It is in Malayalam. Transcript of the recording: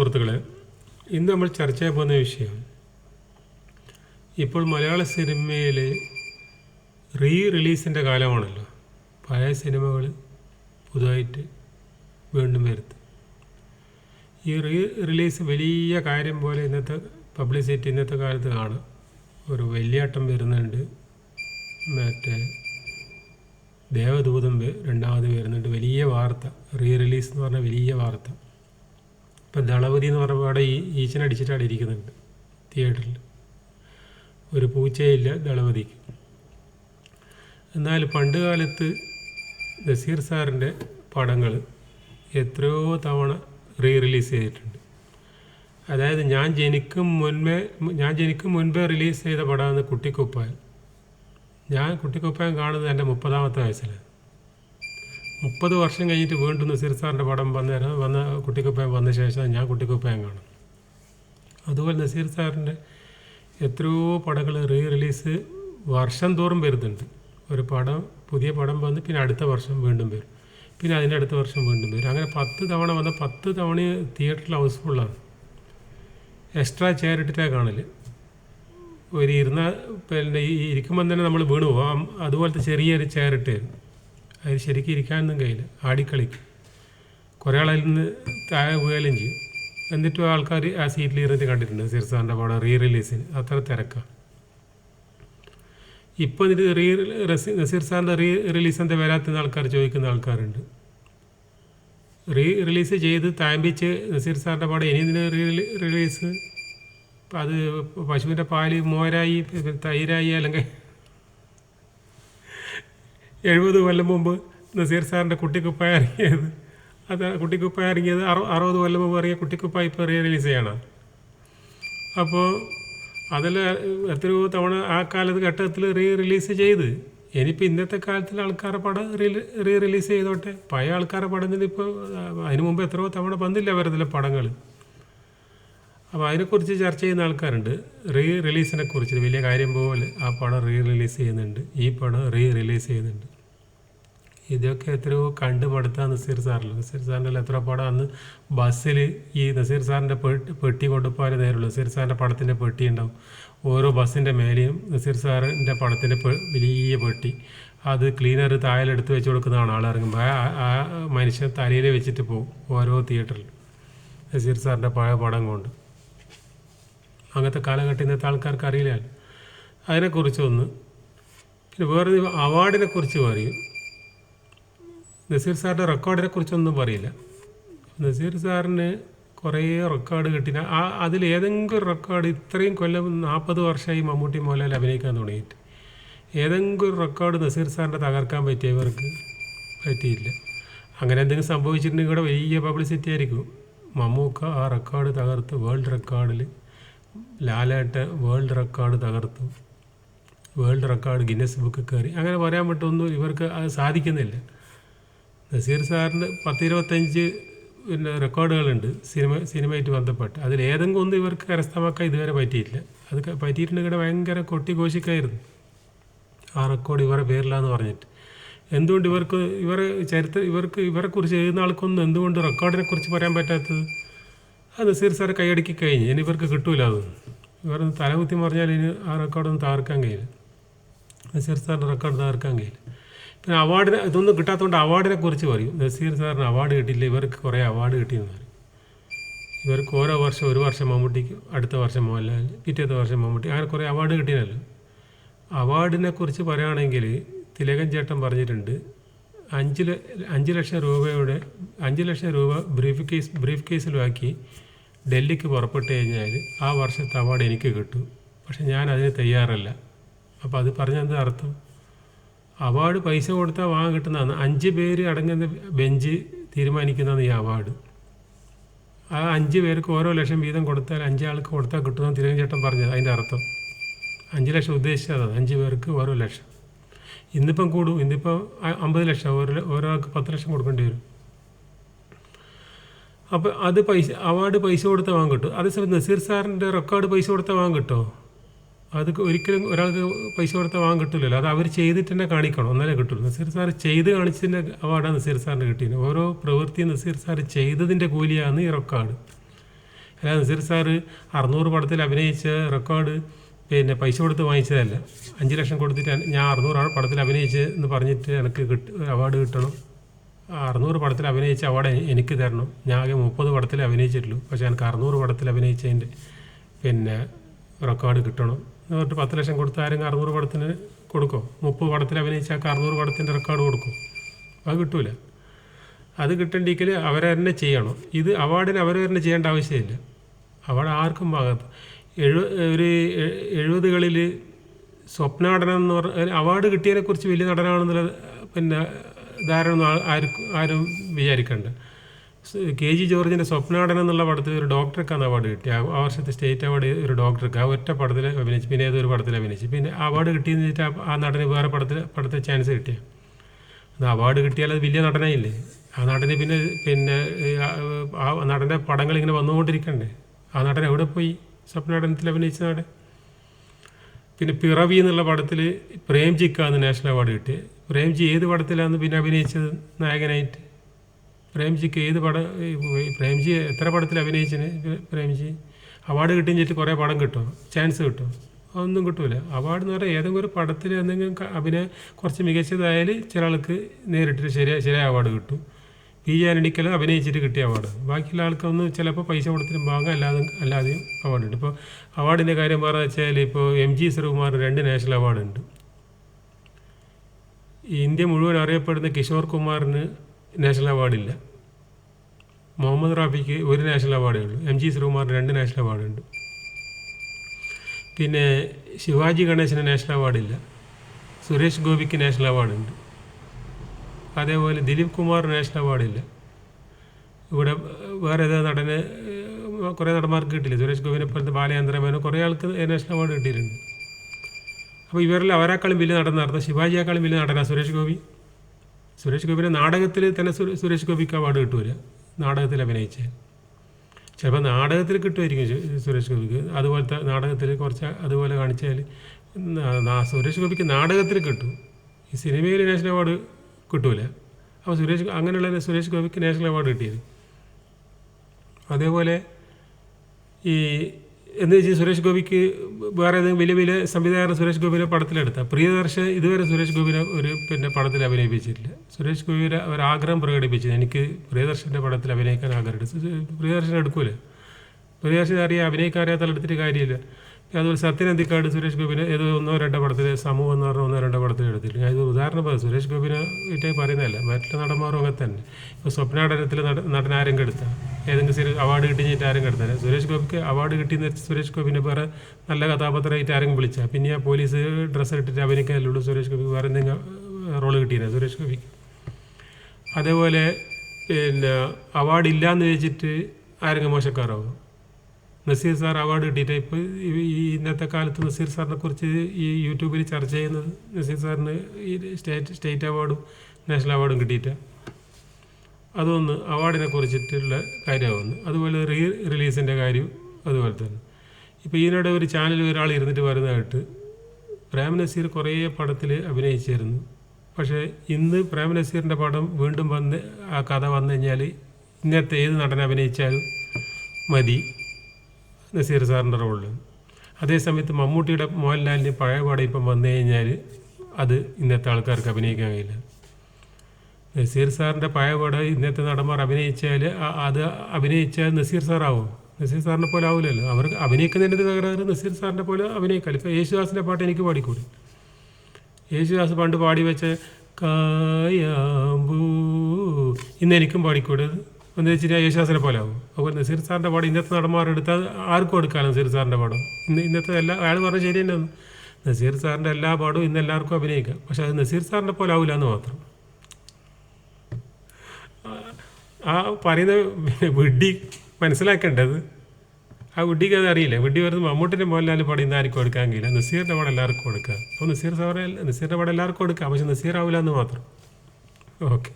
സുഹൃത്തുക്കളെ ഇന്ന് നമ്മൾ ചർച്ച ചെയ്യാൻ പോകുന്ന വിഷയം ഇപ്പോൾ മലയാള സിനിമയിൽ റീ റിലീസിന്റെ കാലമാണല്ലോ. പഴയ സിനിമകൾ പുതുതായിട്ട് വീണ്ടും വരുത്ത് ഈ റീ റിലീസ് വലിയ കാര്യം പോലെ ഇന്നത്തെ പബ്ലിസിറ്റി ഇന്നത്തെ കാലത്ത് കാണാം. ഒരു വലിയാട്ടം വരുന്നുണ്ട്. മറ്റേ ദേവദൂതം രണ്ടാമത് വരുന്നുണ്ട്. വലിയ വാർത്ത റീ റിലീസ് എന്ന് പറഞ്ഞ വലിയ വാർത്ത. ഇപ്പം ദളപതി എന്ന് പറയുമ്പോൾ അവിടെ ഈ ഈച്ചനടിച്ചിട്ട് അവിടെ ഇരിക്കുന്നുണ്ട് തിയേറ്ററിൽ. ഒരു പൂച്ചയില്ല ദളപതിക്ക്. എന്നാൽ പണ്ട് കാലത്ത് നസീർ സാറിന്റെ പടങ്ങൾ എത്രയോ തവണ റീ റിലീസ് ചെയ്തിട്ടുണ്ട്. അതായത് ഞാൻ ജനിക്കും മുൻപേ ഞാൻ ജനിക്കും മുൻപേ റിലീസ് ചെയ്ത പടമാണ് കുട്ടിക്കുപ്പായം. ഞാൻ കുട്ടിക്കുപ്പായം കാണുന്നത് എന്റെ മുപ്പതാമത്തെ വയസ്സിലാണ്. മുപ്പത് വർഷം കഴിഞ്ഞിട്ട് വീണ്ടും നസീർ സാറിന്റെ പടം വന്ന വന്ന കുട്ടിക്കുപ്പയം വന്ന ശേഷം ഞാൻ കുട്ടിക്കുപ്പയം കാണും. അതുപോലെ നസീർ സാറിന്റെ എത്രയോ പടങ്ങൾ റീ റിലീസ് വർഷം തോറും വരുന്നുണ്ട്. ഒരു പടം പുതിയ പടം വന്ന് പിന്നെ അടുത്ത വർഷം വീണ്ടും വരും. പിന്നെ അതിന്റെ അടുത്ത വർഷം വീണ്ടും വരും. അങ്ങനെ പത്ത് തവണ വന്ന പത്ത് തവണ തിയേറ്ററിൽ ഹൗസ്ഫുള്ളാണ്. എക്സ്ട്രാ ചെയർ ഇട്ടിട്ടാണ് കാണൽ ഒരു ഇരുന്ന പിന്നെ ഈ ഇരിക്കുമ്പോൾ തന്നെ നമ്മൾ വീണു പോകാം. അതുപോലത്തെ ചെറിയൊരു ചെയർ ഇട്ട് അതിൽ ശരിക്കും ഇരിക്കാനൊന്നും കഴിയില്ല. ആടിക്കളിക്കും. കുറേ ആൾ അതിൽ നിന്ന് താഴെ വീഴുകയും ചെയ്യും. എന്നിട്ടും ആൾക്കാർ ആ സീറ്റിൽ ഇരുന്നിട്ട് കണ്ടിട്ടുണ്ട്. സിർസാറിന്റെ പടം റീ റിലീസിന് അത്ര തിരക്കാണ് ഇപ്പോൾ ഇത് റീ റസി നസീർ സാറിന്റെ റീ റിലീസ് എന്താ വരാത്തുന്ന ആൾക്കാർ ചോദിക്കുന്ന ആൾക്കാരുണ്ട്. റീ റിലീസ് ചെയ്ത് താമ്പിച്ച് നസീർ സാറിന്റെ പടം ഇനി ഇതിന് റീ റിലീസ് അത് പശുവിന്റെ പാൽ മോരായി തൈരായി അല്ലെങ്കിൽ എഴുപത് കൊല്ലം മുമ്പ് നസീർ സാറിന്റെ കുട്ടിക്കുപ്പായ ഇറങ്ങിയത്. അത് കുട്ടിക്കുപ്പായ ഇറങ്ങിയത് അറു അറുപത് കൊല്ലം മുമ്പ് ഇറങ്ങിയ കുട്ടിക്കുപ്പായ ഇപ്പോൾ റീ റിലീസ് ചെയ്യണം അപ്പോൾ അതിൽ എത്രയോ തവണ ആ കാലത്ത് ഘട്ടത്തിൽ റീ റിലീസ് ചെയ്ത് ഇനിയിപ്പോൾ ഇന്നത്തെ കാലത്തിൽ ആൾക്കാരുടെ പടം റീ റിലീസ് ചെയ്തോട്ടെ. പഴയ ആൾക്കാരുടെ പടം ഇപ്പോൾ അതിന് മുമ്പ് എത്രയോ തവണ വന്നില്ല അവരതിലെ പടങ്ങൾ. അപ്പോൾ അതിനെക്കുറിച്ച് ചർച്ച ചെയ്യുന്ന ആൾക്കാരുണ്ട്. റീ റിലീസിനെ കുറിച്ച് വലിയ കാര്യം പോലെ ആ പടം റീ റിലീസ് ചെയ്യുന്നുണ്ട്. ഈ പടം റീ റിലീസ് ചെയ്യുന്നുണ്ട്. ഇതൊക്കെ എത്രയോ കണ്ടു മടുത്ത നസീർ സാറിൽ നസീർ സാറിന്റെ എത്ര പടം അന്ന് ബസ്സിൽ ഈ നസീർ സാറിന്റെ പെട്ടി കൊണ്ടുപോകാൻ നേരമുള്ളൂ നസീർ സാറിന്റെ പടത്തിന്റെ പെട്ടി ഉണ്ടാവും. ഓരോ ബസ്സിന്റെ മേലെയും നസീർ സാറിന്റെ പടത്തിന്റെ വലിയ പെട്ടി. അത് ക്ലീനർ താഴെടുത്ത് വെച്ച് കൊടുക്കുന്നതാണ് ആളിറങ്ങുമ്പോൾ ആ മനുഷ്യൻ തലയിൽ വെച്ചിട്ട് പോകും ഓരോ തിയേറ്ററിൽ നസീർ സാറിന്റെ പഴയ പടം കൊണ്ട്. അങ്ങനത്തെ കാലഘട്ടം ഇന്നത്തെ ആൾക്കാർക്ക് അറിയില്ല. അതിനെക്കുറിച്ചൊന്ന് പിന്നെ വേറെ അവാർഡിനെ കുറിച്ച് പറയും. നസീർ സാറിന്റെ റെക്കോർഡിനെ കുറിച്ചൊന്നും പറയില്ല. നസീർ സാറിന് കുറേ റെക്കോർഡ് കിട്ടിന. ആ അതിൽ ഏതെങ്കിലും റെക്കോർഡ് ഇത്രയും കൊല്ലം നാൽപ്പത് വർഷമായി മമ്മൂട്ടി മോഹൻലാൽ അഭിനയിക്കാൻ തുടങ്ങിയിട്ട് ഏതെങ്കിലും റെക്കോർഡ് നസീർ സാറിന്റെ തകർക്കാൻ പറ്റിയവർക്ക് പറ്റിയില്ല. അങ്ങനെ എന്തെങ്കിലും സംഭവിച്ചിട്ടുണ്ടെങ്കിൽ ഇവിടെ വലിയ പബ്ലിസിറ്റി ആയിരിക്കും. മമ്മൂക്ക ആ റെക്കോർഡ് തകർത്ത് വേൾഡ് റെക്കോർഡിൽ ലാലേട്ട വേൾഡ് റെക്കോർഡ് തകർത്തു. വേൾഡ് റെക്കോർഡ് ഗിന്നസ് ബുക്ക് കയറി. അങ്ങനെ പറയാൻ പറ്റൊന്നും ഇവർക്ക് അത് സാധിക്കുന്നില്ല. നസീർ സാറിന് പത്തിരുപത്തഞ്ച് പിന്നെ റെക്കോർഡുകളുണ്ട് സിനിമ സിനിമയായിട്ട് ബന്ധപ്പെട്ട്. അതിൽ ഏതെങ്കിലും ഒന്നും ഇവർക്ക് കരസ്ഥമാക്കാൻ ഇതുവരെ പറ്റിയിട്ടില്ല. അത് പറ്റിയിട്ടുണ്ടെങ്കിൽ ഭയങ്കര കൊട്ടിഘോഷിക്കായിരുന്നു. ആ റെക്കോർഡ് ഇവരുടെ പേരിലാന്ന് പറഞ്ഞിട്ട്. എന്തുകൊണ്ട് ഇവർക്ക് ഇവരെ ചരിത്ര ഇവർക്ക് ഇവരെക്കുറിച്ച് എഴുതുന്ന ആൾക്കൊന്നും എന്തുകൊണ്ട് റെക്കോർഡിനെ കുറിച്ച് പറയാൻ പറ്റാത്തത്? അത് നസീർ സാറ് കൈയടക്കി കഴിഞ്ഞ്. ഇനി ഇവർക്ക് കിട്ടൂല അത്. ഇവർ തലകുത്തി മറിഞ്ഞാൽ ഇനി ആ റെക്കോർഡൊന്നും തകർക്കാൻ കഴിയില്ല. നസീർ സാറിന്റെ റെക്കോർഡ് തകർക്കാൻ കഴിയില്ല. പിന്നെ അവാർഡിനെ ഇതൊന്നും കിട്ടാത്തതുകൊണ്ട് അവാർഡിനെ കുറിച്ച് പറയും. നസീർ സാറിന് അവാർഡ് കിട്ടിയില്ല. ഇവർക്ക് കുറേ അവാർഡ് കിട്ടിയെന്ന് പറയും. ഇവർക്ക് ഓരോ വർഷം ഒരു വർഷം മമ്മൂട്ടിക്ക് അടുത്ത വർഷം മോഹൻലാൽ പിറ്റേത്തെ വർഷം മമ്മൂട്ടി അങ്ങനെ കുറേ അവാർഡ് കിട്ടിയല്ലോ അവാർഡിനെ കുറിച്ച് പറയുകയാണെങ്കിൽ തിലകൻ ചേട്ടൻ പറഞ്ഞിട്ടുണ്ട് അഞ്ച് അഞ്ച് ലക്ഷം രൂപയുടെ അഞ്ച് ലക്ഷം രൂപ ബ്രീഫ് കേസ് ബ്രീഫ് കേസിലാക്കി ഡൽഹിക്ക് പുറപ്പെട്ട് കഴിഞ്ഞാൽ ആ വർഷത്തെ അവാർഡ് എനിക്ക് കിട്ടും. പക്ഷെ ഞാൻ അതിന് തയ്യാറല്ല. അപ്പോൾ അത് പറഞ്ഞ എന്താ അർത്ഥം? അവാർഡ് പൈസ കൊടുത്താൽ വാങ്ങാൻ കിട്ടുന്നതാണ്. അഞ്ച് പേര് അടങ്ങുന്ന ബെഞ്ച് തീരുമാനിക്കുന്നതാണ് ഈ അവാർഡ്. ആ അഞ്ച് പേർക്ക് ഓരോ ലക്ഷം വീതം കൊടുത്താൽ അഞ്ചാൾക്ക് കൊടുത്താൽ കിട്ടുമെന്ന് തിരുവഞ്ചേട്ടൻ ചേട്ടൻ പറഞ്ഞത്. അതിന്റെ അർത്ഥം. അഞ്ച് ലക്ഷം ഉദ്ദേശിച്ചതാണ്. അഞ്ച് പേർക്ക് ഓരോ ലക്ഷം. ഇന്നിപ്പം കൂടും. ഇന്നിപ്പം അമ്പത് ലക്ഷം. ഓരോ ഒരാൾക്ക് പത്ത് ലക്ഷം കൊടുക്കേണ്ടി വരും. അപ്പോൾ അത് പൈസ അവാർഡ് പൈസ കൊടുത്താൽ വാങ്ങും കിട്ടും. അതേസമയം നസീർ സാറിന്റെ റെക്കോർഡ് പൈസ കൊടുത്താൽ വാങ്ങും കിട്ടോ? അത് ഒരിക്കലും ഒരാൾക്ക് പൈസ കൊടുത്താൽ വാങ്ങാൻ കിട്ടില്ലല്ലോ അത് അവർ ചെയ്തിട്ട് തന്നെ കാണിക്കണം. എന്നാലേ കിട്ടുള്ളൂ. നസീർ സാർ ചെയ്ത് കാണിച്ചതിന്റെ അവാർഡാണ് നസീർ സാറിന് കിട്ടിയത്. ഓരോ പ്രവൃത്തിയും നസീർ സാർ ചെയ്തതിന്റെ കൂലിയാണ് ഈ റെക്കോർഡ്. അല്ലാതെ നസീർ സാർ അറുന്നൂറ് പടത്തിൽ അഭിനയിച്ച റെക്കോർഡ് പിന്നെ പൈസ കൊടുത്ത് വാങ്ങിച്ചതല്ല. അഞ്ച് ലക്ഷം കൊടുത്തിട്ട് ഞാൻ അറുന്നൂറ് പടത്തിൽ അഭിനയിച്ച് എന്ന് പറഞ്ഞിട്ട് എനിക്ക് കിട്ട അവാർഡ് കിട്ടണം. ആ അറുന്നൂറ് പടത്തിൽ അഭിനയിച്ച അവാർഡ് എനിക്ക് തരണം. ഞാൻ ആകെ മുപ്പത് പടത്തിൽ അഭിനയിച്ചിട്ടുള്ളൂ. പക്ഷേ എനിക്ക് അറുന്നൂറ് പടത്തിൽ അഭിനയിച്ചതിന്റെ പിന്നെ റെക്കോർഡ് കിട്ടണം. എന്ന് പറഞ്ഞിട്ട് പത്ത് ലക്ഷം കൊടുത്ത ആരെങ്കിലും അറുന്നൂറ് പടത്തിന് കൊടുക്കും? മുപ്പത് പടത്തിൽ അഭിനയിച്ചാൽ അറുന്നൂറ് പടത്തിന്റെ റെക്കോർഡ് കൊടുക്കും. അത് കിട്ടൂല. അത് കിട്ടണ്ടെങ്കിൽ അവരെ തന്നെ ചെയ്യണം. ഇത് അവാർഡിന് അവരെ തന്നെ ചെയ്യേണ്ട ആവശ്യമില്ല. അവാർഡ് ആർക്കും ഭാഗത്ത് എഴു ഒരു എഴുപതുകളിൽ സ്വപ്നാടനം എന്ന് പറഞ്ഞ അവാർഡ് കിട്ടിയതിനെക്കുറിച്ച് വലിയ നടനാണെന്നുള്ള പിന്നെ ധാരണ ആർക്കും ആരും വിചാരിക്കണ്ട. കെ ജി ജോർജിന്റെ സ്വപ്നാടനം എന്നുള്ള പടത്തിൽ ഒരു ഡോക്ടർക്കാണ് അവാർഡ് കിട്ടിയ ആ വർഷത്തെ സ്റ്റേറ്റ് അവാർഡ് ഒരു ഡോക്ടർക്ക്. ആ ഒറ്റ പടത്തിൽ അഭിനയിച്ചു പിന്നെ ഏതൊരു പടത്തിൽ അഭിനയിച്ചു. പിന്നെ അവാർഡ് കിട്ടിയെന്ന് വെച്ചിട്ട് ആ- നടന് വേറെ പടത്തിൽ പടത്തിൽ ചാൻസ് കിട്ടിയ. അവാർഡ് കിട്ടിയാൽ അത് വലിയ നടനായില്ലേ? ആ നടന് പിന്നെ പിന്നെ ആ നടന്റെ പടങ്ങൾ ഇങ്ങനെ വന്നുകൊണ്ടിരിക്കണ്ടേ? ആ നടൻ എവിടെ പോയി? സ്വപ്നാടനത്തിൽ അഭിനയിച്ച നാട്. പിന്നെ പിറവി എന്നുള്ള പടത്തിൽ പ്രേംജിക്കാന്ന് നാഷണൽ അവാർഡ് കിട്ടിയത് പ്രേംജി ഏത് പടത്തിലാണ് പിന്നെ അഭിനയിച്ചത് നായകനായിട്ട്? പ്രേംജിക്ക് ഏത് പടം പ്രേംജി എത്ര പടത്തിൽ അഭിനയിച്ചിന്? പ്രേംജി അവാർഡ് കിട്ടിയിട്ട് കുറേ പടം കിട്ടും ചാൻസ് കിട്ടും. അതൊന്നും കിട്ടൂല. അവാർഡ് എന്ന് പറഞ്ഞാൽ ഏതെങ്കിലും ഒരു പടത്തിൽ എന്തെങ്കിലും അഭിനയം കുറച്ച് മികച്ചതായാൽ ചില ആൾക്ക് നേരിട്ട് ശരിയായ ശരിയായ അവാർഡ് കിട്ടും. പി ജെ ആനണിക്കൽ അഭിനയിച്ചിട്ട് കിട്ടിയ അവാർഡ് ബാക്കിയുള്ള ആൾക്കൊന്ന് ചിലപ്പോൾ പൈസ കൊടുത്തിട്ട് ഭാഗം അല്ലാതെ അല്ലാതെയും അവാർഡുണ്ട് ഇപ്പോൾ അവാർഡിന്റെ കാര്യം പറഞ്ഞു വെച്ചാൽ ഇപ്പോൾ എം ജി ശ്രീകുമാർ രണ്ട് നാഷണൽ അവാർഡുണ്ട് ഇന്ത്യ മുഴുവൻ അറിയപ്പെടുന്ന കിഷോർ കുമാറിന് നാഷണൽ അവാർഡില്ല മുഹമ്മദ് റാഫിക്ക് ഒരു നാഷണൽ അവാർഡേ ഉള്ളൂ. എം ജി ശ്രീകുമാറിന് രണ്ട് നാഷണൽ അവാർഡുണ്ട് പിന്നെ ശിവാജി ഗണേശന് നാഷണൽ അവാർഡില്ല സുരേഷ് ഗോപിക്ക് നാഷണൽ അവാർഡുണ്ട് അതേപോലെ ദിലീപ് കുമാർ നാഷണൽ അവാർഡില്ല. ഇവിടെ വേറെ ഏതാ നടന് കുറേ നടന്മാർക്ക് കിട്ടില്ല സുരേഷ് ഗോപിനെ പോലത്തെ ബാലചന്ദ്രമേനോ കുറേ ആൾക്ക് നാഷണൽ അവാർഡ് കിട്ടിയിട്ടുണ്ട്. അപ്പോൾ ഇവരിൽ അവരെക്കാളും വലിയ നടൻ നടന്ന ശിവാജിയേക്കാളും വലിയ നടനാണ് സുരേഷ് ഗോപി. സുരേഷ് ഗോപിയുടെ നാടകത്തിൽ തന്നെ സുരേഷ് ഗോപിക്ക് അവാർഡ് കിട്ടൂല നാടകത്തിൽ അഭിനയിച്ച്. ചിലപ്പോൾ നാടകത്തിൽ കിട്ടുമായിരിക്കും സുരേഷ് ഗോപിക്ക്. അതുപോലത്തെ നാടകത്തിൽ കുറച്ച് അതുപോലെ കാണിച്ചാൽ സുരേഷ് ഗോപിക്ക് നാടകത്തിൽ കിട്ടും. ഈ സിനിമയിൽ നാഷണൽ അവാർഡ് കിട്ടൂല. അപ്പോൾ സുരേഷ് അങ്ങനെയുള്ള സുരേഷ് ഗോപിക്ക് നാഷണൽ അവാർഡ് കിട്ടിയത്. അതേപോലെ ഈ എന്ന് വെച്ചാൽ സുരേഷ് ഗോപിക്ക് വേറെ ഏതെങ്കിലും വലിയ വലിയ സംവിധായകർ സുരേഷ് ഗോപിനെ പടത്തിലെടുത്ത. പ്രിയദർശൻ ഇതുവരെ സുരേഷ് ഗോപിനെ ഒരു പിന്നെ പടത്തിൽ അഭിനയിപ്പിച്ചിട്ടില്ല. സുരേഷ് ഗോപിയുടെ ഒരു ആഗ്രഹം പ്രകടിപ്പിച്ചത് എനിക്ക് പ്രിയദർശന്റെ പടത്തിൽ അഭിനയിക്കാൻ ആഗ്രഹമുണ്ട്. പ്രിയദർശൻ എടുക്കൂല. പ്രിയദർശൻ അറിയാം അഭിനയിക്കാൻ അറിയാത്ത എടുത്തിട്ട് കാര്യമില്ല. അതുപോലെ സത്യനന്ദിക്കാട് സുരേഷ് ഗോപിനെ ഏതോ ഒന്നോ രണ്ടോ പടത്തിൽ സമൂഹം എന്ന് പറഞ്ഞ ഒന്നോ രണ്ടോ പടത്തിൽ എടുത്തില്ല. ഞാൻ ഇത് ഉദാഹരണം പറയാം സുരേഷ് ഗോപിനെ ഇട്ടേ പറയുന്നതല്ല. മറ്റുള്ള നടന്മാരും അങ്ങനെ തന്നെ. ഇപ്പോൾ സ്വപ്നാടനത്തിൽ നട നടൻ ആരെങ്കിലും എടുത്താൽ ഏതെങ്കിലും അവാർഡ് കിട്ടിയിട്ട് ആരെങ്കിലും എടുത്താൽ സുരേഷ് ഗോപിക്ക് അവാർഡ് കിട്ടിയെന്ന് സുരേഷ് ഗോപിനെ വേറെ നല്ല കഥാപാത്രമായിട്ട് ആരെങ്കിലും വിളിച്ചാൽ പിന്നെ ആ പോലീസ് ഡ്രസ്സ് ഇട്ടിട്ട് അഭിനയിക്കാനുള്ളൂ സുരേഷ് ഗോപിക്ക് വേറെ എന്തെങ്കിലും റോൾ കിട്ടിയില്ല സുരേഷ് ഗോപിക്ക്? അതേപോലെ പിന്നെ അവാർഡ് ഇല്ലയെന്ന് വെച്ചിട്ട് ആരെങ്കിലും മോശക്കാരാവും? നസീർ സാർ അവാർഡ് കിട്ടിയിട്ട് ഇപ്പോൾ ഈ ഇന്നത്തെ കാലത്ത് നസീർ സാറിനെ കുറിച്ച് ഈ യൂട്യൂബിൽ ചർച്ച ചെയ്യുന്നത് നസീർ സാറിന് ഈ സ്റ്റേറ്റ് സ്റ്റേറ്റ് അവാർഡും നാഷണൽ അവാർഡും കിട്ടിയിട്ട്. അതൊന്ന് അവാർഡിനെ കുറിച്ചിട്ടുള്ള കാര്യമാവുന്നു. അതുപോലെ റീ റിലീസിന്റെ കാര്യം അതുപോലെ തന്നെ. ഇപ്പോൾ ഈയിടെ ഒരു ചാനലിൽ ഒരാൾ ഇരുന്നിട്ട് പറയുന്നതായിട്ട് പ്രേം നസീർ കുറേ പടത്തിൽ അഭിനയിച്ചിരുന്നു. പക്ഷേ ഇന്ന് പ്രേം നസീറിന്റെ പടം വീണ്ടും വന്ന് ആ കഥ വന്നു കഴിഞ്ഞാൽ ഇന്നത്തെ ഏത് നടൻ അഭിനയിച്ചാലും മതി. നസീർ സാറിന്റെ റോളിൽ അതേസമയത്ത് മമ്മൂട്ടിയുടെ മോഹൻലാലിന്റെ പഴയ പാടം ഇപ്പം വന്നു കഴിഞ്ഞാൽ അത് ഇന്നത്തെ ആൾക്കാർക്ക് അഭിനയിക്കാൻ കഴിയില്ല. നസീർ സാറിന്റെ പഴയ പാടം ഇന്നത്തെ നടന്മാർ അഭിനയിച്ചാൽ അത് അഭിനയിച്ചാൽ നസീർ സാറാവും. നസീർ സാറിനെ പോലെ ആവില്ലല്ലോ. അവർ അഭിനയിക്കുന്നതിന്റെ തകരാറ് നസീർ സാറിന്റെ പോലെ അഭിനയിക്കാം ഇപ്പോൾ യേശുദാസിന്റെ പാട്ട് എനിക്ക് പാടിക്കൂടി? യേശുദാസ് പണ്ട് പാടി വെച്ച കായാമ്പൂ ഇന്ന് എനിക്കും പാടിക്കൂടെ? അത് എന്ന് വെച്ച് കഴിഞ്ഞാൽ യേശുദാസിനെ പോലെ ആകും അപ്പോൾ നസീർ സാറിന്റെ പാടം ഇന്നത്തെ നടന്മാർ എടുത്താൽ ആർക്കും എടുക്കാമല്ലോ നസീർ സാറിന്റെ പാടം? ഇന്ന് ഇന്നത്തെ എല്ലാ അയാൾ പറഞ്ഞ ശരി തന്നെയാണ് നസീർ സാറിന്റെ എല്ലാ പാടും ഇന്ന് എല്ലാവർക്കും അഭിനയിക്കാം. പക്ഷെ അത് നസീർ സാറിന്റെ പോലെ ആവില്ല എന്ന് മാത്രം. ആ പറയുന്ന വിഡ്ഡി മനസ്സിലാക്കേണ്ടത്? ആ വിഡ്ഡിക്ക് അത് അറിയില്ല? വിഡ്ഡി വരുന്ന മമ്മൂട്ടിന്റെ മോഹൻലാൽ പാടം ഇന്ന് ആർക്കും എടുക്കാൻ കഴിയില്ല. നസീറിന്റെ പാടം എല്ലാവർക്കും കൊടുക്കുക അപ്പോൾ നസീർ സാറിന്റെ നസീറിന്റെ പാടം എല്ലാവർക്കും എടുക്കാം. പക്ഷെ നസീർ ആവില്ല എന്ന് മാത്രം. ഓക്കെ.